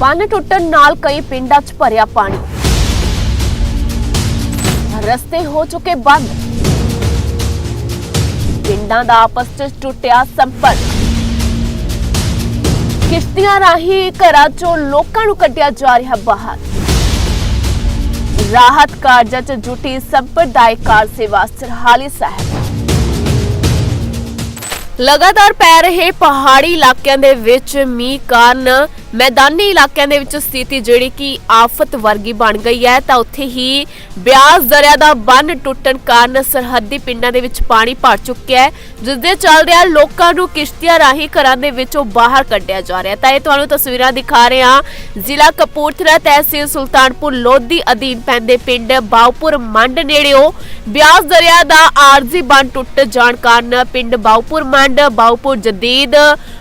ਬੰਨ ਟੁੱਟਣ ਨਾਲ ਕਈ ਪਿੰਡਾਂ 'ਚ ਭਰਿਆ ਪਾਣੀ। ਰਸਤੇ ਹੋ ਚੁੱਕੇ ਬੰਦ। ਪਿੰਡਾਂ ਦਾ ਆਪਸ 'ਚ ਟੁੱਟਿਆ ਸੰਪਰਕ। ਕਿਸ਼ਤੀਆਂ ਰਾਹੀਂ ਘਰਾਂ 'ਚੋਂ ਲੋਕਾਂ ਨੂੰ ਕੱਢਿਆ ਜਾ ਰਿਹਾ ਬਾਹਰ। ਰਾਹਤ ਕਾਰਜਾਂ 'ਚ ਜੁਟੀ ਸੰਪਰਦਾਇਕ ਕਾਰ ਸੇਵਾ ਸਰਹਾਲੀ ਸਾਹਿਬ। ਲਗਾਤਾਰ ਪੈ ਰਹੇ ਪਹਾੜੀ ਇਲਾਕਿਆਂ ਦੇ ਵਿੱਚ ਮੀਂਹ ਕਾਰਨ ਮੈਦਾਨੀ ਇਲਾਕਿਆਂ ਦੇ ਵਿੱਚ ਸਥਿਤੀ ਜਿਹੜੀ ਕਿ ਆਫਤ ਵਰਗੀ ਬਣ ਗਈ ਹੈ, ਤਾਂ ਉੱਥੇ ਹੀ ਬਿਆਸ ਦਰਿਆ ਦਾ ਬੰਨ ਟੁੱਟਣ ਕਾਰਨ ਸਰਹੱਦੀ ਪਿੰਡਾਂ ਦੇ ਵਿੱਚ ਪਾਣੀ ਭਰ ਚੁੱਕਿਆ ਹੈ ਜਿਸ ਦੇ ਚੱਲਦਿਆਂ ਲੋਕਾਂ ਨੂੰ ਕਿਸ਼ਤੀਆਂ ਰਾਹੀਂ ਘਰਾਂ ਦੇ ਵਿੱਚੋਂ ਬਾਹਰ ਕੱਢਿਆ ਜਾ ਰਿਹਾ ਤਾਂ ਇਹ ਤੁਹਾਨੂੰ ਤਸਵੀਰਾਂ ਦਿਖਾ ਰਹੇ ਹਾਂ। ਜ਼ਿਲ੍ਹਾ ਕਪੂਰਥਲਾ ਤਹਿਸੀਲ ਸੁਲਤਾਨਪੁਰ ਲੋਧੀ ਅਧੀਨ ਪੈਂਦੇ ਪਿੰਡ ਬਾਉਪੁਰ ਮੰਡ ਨੇੜਿਓ ਬਿਆਸ ਦਰਿਆ ਦਾ ਆਰਜ਼ੀ ਬੰਨ ਟੁੱਟ ਜਾਣ ਕਾਰਨ ਪਿੰਡ ਬਾਉਪੁਰ ਮੰਡ, ਬਾਉਪੁਰ ਜਦੀਦ,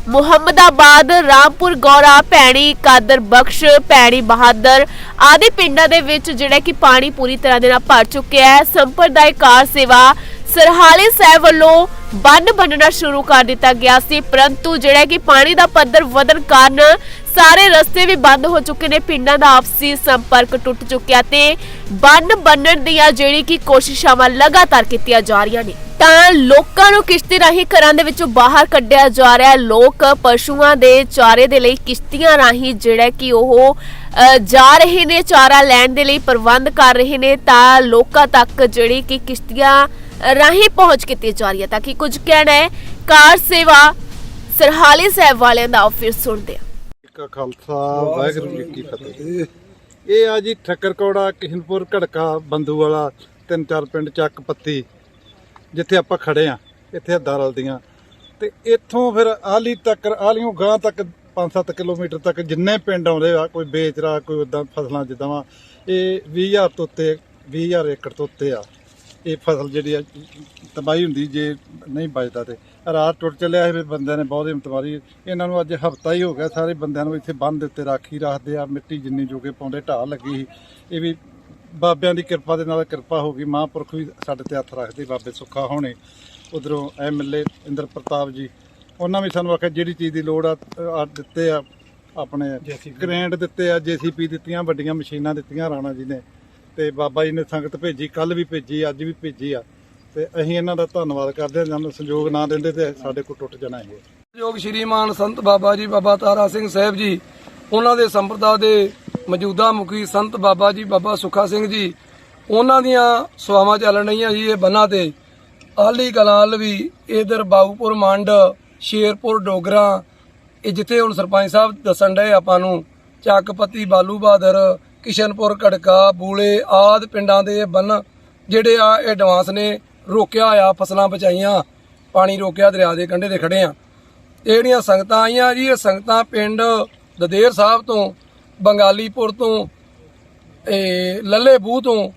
ਮੁਹੰਮਦਾਬਾਦ, ਰਾਮਪੁਰ, ਗੌਰਾ ਭੈਣੀ ਕਾਦਰ ਬਖਸ਼ ਭੈਣੀ ਬਹਾਦਰ, ਆਦਿ ਪਿੰਡਾਂ ਦੇ ਵਿੱਚ ਜਿਹੜਾ ਕਿ ਪਾਣੀ ਪੂਰੀ ਤਰ੍ਹਾਂ ਦੇ ਨਾਲ ਭਰ ਚੁੱਕਿਆ ਹੈ। ਸੰਪਰਦਾਇਕ ਕਾਰ ਸੇਵਾ ਸਰਹਾਲੇ ਸਾਹਿਬ ਵੱਲੋਂ ਬੰਨ ਬੰਨਣਾ ਸ਼ੁਰੂ ਕਰ ਦਿੱਤਾ ਗਿਆ ਸੀ, ਪਰੰਤੂ ਜਿਹੜਾ ਕਿ ਪਾਣੀ ਦਾ ਪੱਧਰ ਵਧਣ ਕਾਰਨ ਸਾਰੇ ਰਸਤੇ ਵੀ ਬੰਦ ਹੋ ਚੁੱਕੇ ਨੇ, ਪਿੰਡਾਂ ਦਾ ਆਪਸੀ ਸੰਪਰਕ ਟੁੱਟ ਚੁੱਕਿਆ ਤੇ ਬੰਨ ਬੰਨਣ ਦੀਆਂ ਜਿਹੜੀ ਕਿ ਕੋਸ਼ਿਸ਼ਾਂ ਲਗਾਤਾਰ ਕੀਤੀਆਂ ਜਾ ਰਹੀਆਂ ਨੇ। ਤਾਂ ਲੋਕਾਂ ਨੂੰ ਕਿਸ਼ਤੀ ਰਾਹੀਂ ਘਰਾਂ ਦੇ ਵਿੱਚੋਂ ਬਾਹਰ ਕੱਢਿਆ ਜਾ ਰਿਹਾ ਹੈ। ਲੋਕ ਪਸ਼ੂਆਂ ਦੇ ਚਾਰੇ ਦੇ ਲਈ ਕਿਸ਼ਤੀਆਂ ਰਾਹੀਂ ਜਿਹੜਾ ਕਿ ਉਹ ਜਾ ਰਹੇ ਨੇ, ਚਾਰਾ ਲੈਣ ਦੇ ਲਈ ਪ੍ਰਬੰਧ ਕਰ ਰਹੇ ਨੇ ਤਾਂ ਲੋਕਾਂ ਤੱਕ ਜਿਹੜੀ ਕਿ ਕਿਸ਼ਤੀਆਂ ਰਾਹੀਂ ਪਹੁੰਚ ਕੀਤੀ ਜਾ ਰਹੀ ਹੈ। ਤਾਂ ਕਿ ਕੁਝ ਕਹਿਣਾ ਹੈ, ਕਾਰ ਸੇਵਾ ਸਰਹਾਲੀ ਸਾਹਿਬ ਵਾਲਿਆਂ ਦਾ ਫਿਰ ਸੁਣਦੇ ਹਾਂ। ਕਾ ਖਾਲਸਾ, ਵਾਹਿਗੁਰੂ ਜੀ ਕੀ ਫਤਿਹ। ਇਹ ਆ ਜੀ ਠੱਕਰਕੌੜਾ, ਕਿਸ਼ਨਪੁਰ ਘੜਕਾ ਬੰਦੂ ਵਾਲਾ ਤਿੰਨ ਚਾਰ ਪਿੰਡ ਚੱਕ ਪੱਤੀ। ਜਿੱਥੇ ਆਪਾਂ ਖੜੇ ਆ, ਇੱਥੇ ਹੱਦਾਂ ਰਲਦੀਆਂ। ਤੇ ਇੱਥੋਂ ਫਿਰ ਆਲੀ ਤੱਕ, ਆਲੀਓਂ ਗਾਂ ਤੱਕ 5-7 ਕਿਲੋਮੀਟਰ ਤੱਕ ਜਿੰਨੇ ਪਿੰਡ ਆਉਂਦੇ ਆ, ਕੋਈ ਵੇਚਰਾ, ਕੋਈ ਉਦਾਂ ਫਸਲਾਂ ਜਿੱਦਾਂ ਵਾ, ਇਹ 20000 ਤੋਂ ਉੱਤੇ 20000 ਏਕੜ ਤੋਂ ਉੱਤੇ ਆ। ਇਹ ਫਸਲ ਜਿਹੜੀ ਆ, ਤਬਾਹੀ ਹੁੰਦੀ ਜੇ ਨਹੀਂ ਬਚਦਾ ਤੇ। ਰਾਤ ਟੁੱਟ ਚੱਲਿਆ ਇਹ ਬੰਦਿਆਂ ਨੇ ਬਹੁਤ ਹਿੰਮਤ ਮਾਰੀ। ਇਹਨਾਂ ਨੂੰ ਅੱਜ ਹਫਤਾ ਹੀ ਹੋ ਗਿਆ, ਸਾਰੇ ਬੰਦਿਆਂ ਨੂੰ ਇੱਥੇ ਬੰਨ ਦੇ ਉੱਤੇ ਰਾਖੀ ਰੱਖਦੇ ਆ, ਮਿੱਟੀ ਜਿੰਨੀ ਜੋਗੇ ਪਾਉਂਦੇ, ਢਾਹ ਲੱਗੀ ਸੀ। ਇਹ ਵੀ ਬਾਬਿਆਂ ਦੀ ਕਿਰਪਾ ਦੇ ਨਾਲ ਕਿਰਪਾ ਹੋ ਗਈ। ਮਹਾਂਪੁਰਖ ਵੀ ਸਾਡੇ ਤੇ ਹੱਥ ਰੱਖਦੇ ਬਾਬੇ ਸੁੱਖਾ ਹੋਣੇ। ਉਧਰੋਂ ਐਮਐਲਏ ਇੰਦਰ ਪ੍ਰਤਾਪ ਜੀ ਉਹਨਾਂ ਵੀ ਸਾਨੂੰ ਆਖਿਆ ਜਿਹੜੀ ਚੀਜ਼ ਦੀ ਲੋੜ ਆ ਆ ਦਿੱਤੇ ਆ ਆਪਣੇ ਗ੍ਰੈਂਡ ਦਿੱਤੇ ਆ ਜੀਸੀਪੀ ਦਿੱਤੀਆਂ ਵੱਡੀਆਂ ਮਸ਼ੀਨਾਂ ਦਿੱਤੀਆਂ ਰਾਣਾ ਜੀ ਨੇ। ਤੇ ਬਾਬਾ ਜੀ ਨੇ ਸੰਗਤ ਭੇਜੀ ਕੱਲ ਵੀ ਭੇਜੀ ਅੱਜ ਵੀ ਭੇਜੀ ਆ। ਤੇ ਅਸੀਂ ਇਹਨਾਂ ਦਾ ਧੰਨਵਾਦ ਕਰਦੇ ਹਾਂ ਸਾਨੂੰ ਸੰਯੋਗ ਨਾ ਦਿੰਦੇ ਤੇ ਸਾਡੇ ਕੋਲ ਟੁੱਟ ਜਾਣਾ ਇਹ। ਯੋਗ ਸ਼੍ਰੀਮਾਨ ਸੰਤ ਬਾਬਾ ਜੀ ਬਾਬਾ ਤਾਰਾ ਸਿੰਘ ਸਾਹਿਬ ਜੀ ਉਹਨਾਂ ਦੇ ਸੰਪਰਦਾ ਦੇ ਮੌਜੂਦਾ ਮੁਖੀ ਸੰਤ ਬਾਬਾ ਜੀ, ਬਾਬਾ ਸੁਖਾ ਸਿੰਘ ਜੀ, ਉਹਨਾਂ ਦੀਆਂ ਸੇਵਾਵਾਂ ਚੱਲ ਰਹੀਆਂ ਜੀ ਇਹ ਬੰਨਾਂ ਤੇ। ਆਲੀ ਕਲਾਲ ਵੀ ਇਧਰ ਬਾਉਪੁਰ ਮੰਡ, ਸ਼ੇਰਪੁਰ ਡੋਗਰਾ, ਇਹ ਜਿੱਥੇ ਹੁਣ ਸਰਪੰਚ ਸਾਹਿਬ ਦੱਸਣ ਡਏ ਆਪਾਂ ਨੂੰ, ਚੱਕਪਤੀ, ਬਾਲੂ ਬਹਾਦਰ, ਕਿਸ਼ਨਪੁਰ, ਕੜਕਾ, ਬੂਲੇ ਆਦ ਪਿੰਡਾਂ ਦੇ ਇਹ ਬੰਨ ਜਿਹੜੇ ਆ ਐਡਵਾਂਸ ਨੇ, ਰੋਕਿਆ ਆ ਫਸਲਾਂ ਬਚਾਈਆਂ, ਪਾਣੀ ਰੋਕਿਆ ਦਰਿਆ ਦੇ ਕੰਢੇ ਤੇ ਖੜੇ ਆ। ਜਿਹੜੀਆਂ ਸੰਗਤਾਂ ਆਈਆਂ ਜੀ, ਇਹ ਸੰਗਤਾਂ ਪਿੰਡ ਦਦੇਰ ਸਾਹਿਬ ਤੋਂ, ਬੰਗਾਲੀਪੁਰ ਤੋਂ ਇਹ ਲੱਲੇ ਬੂਹ ਤੋਂ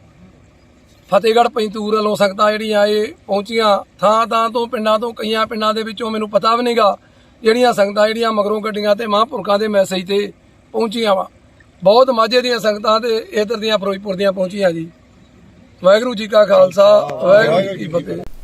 ਫਤਿਹਗੜ੍ਹ ਪੰਤੂਰ ਵੱਲੋਂ ਸੰਗਤਾਂ ਜਿਹੜੀਆਂ ਇਹ ਪਹੁੰਚੀਆਂ, ਥਾਂ ਥਾਂ ਤੋਂ, ਪਿੰਡਾਂ ਤੋਂ, ਕਈਆਂ ਪਿੰਡਾਂ ਦੇ ਵਿੱਚੋਂ ਮੈਨੂੰ ਪਤਾ ਵੀ ਨਹੀਂਗਾ ਜਿਹੜੀਆਂ ਸੰਗਤਾਂ ਜਿਹੜੀਆਂ ਮਗਰੋਂ ਗੱਡੀਆਂ ਤੇ ਮਹਾਂਪੁਰਖਾਂ ਦੇ ਮੈਸੇਜ ਤੇ ਪਹੁੰਚੀਆਂ ਵਾ। ਬਹੁਤ ਮਾਝੇ ਦੀਆਂ ਸੰਗਤਾਂ ਤੇ ਇਧਰ ਦੀਆਂ ਫਿਰੋਜ਼ਪੁਰ ਦੀਆਂ ਪਹੁੰਚੀਆਂ ਜੀ। ਵਾਹਿਗੁਰੂ ਜੀ ਕਾ ਖਾਲਸਾ, ਵਾਹਿਗੁਰੂ ਜੀ ਕੀ ਫਤਿਹ।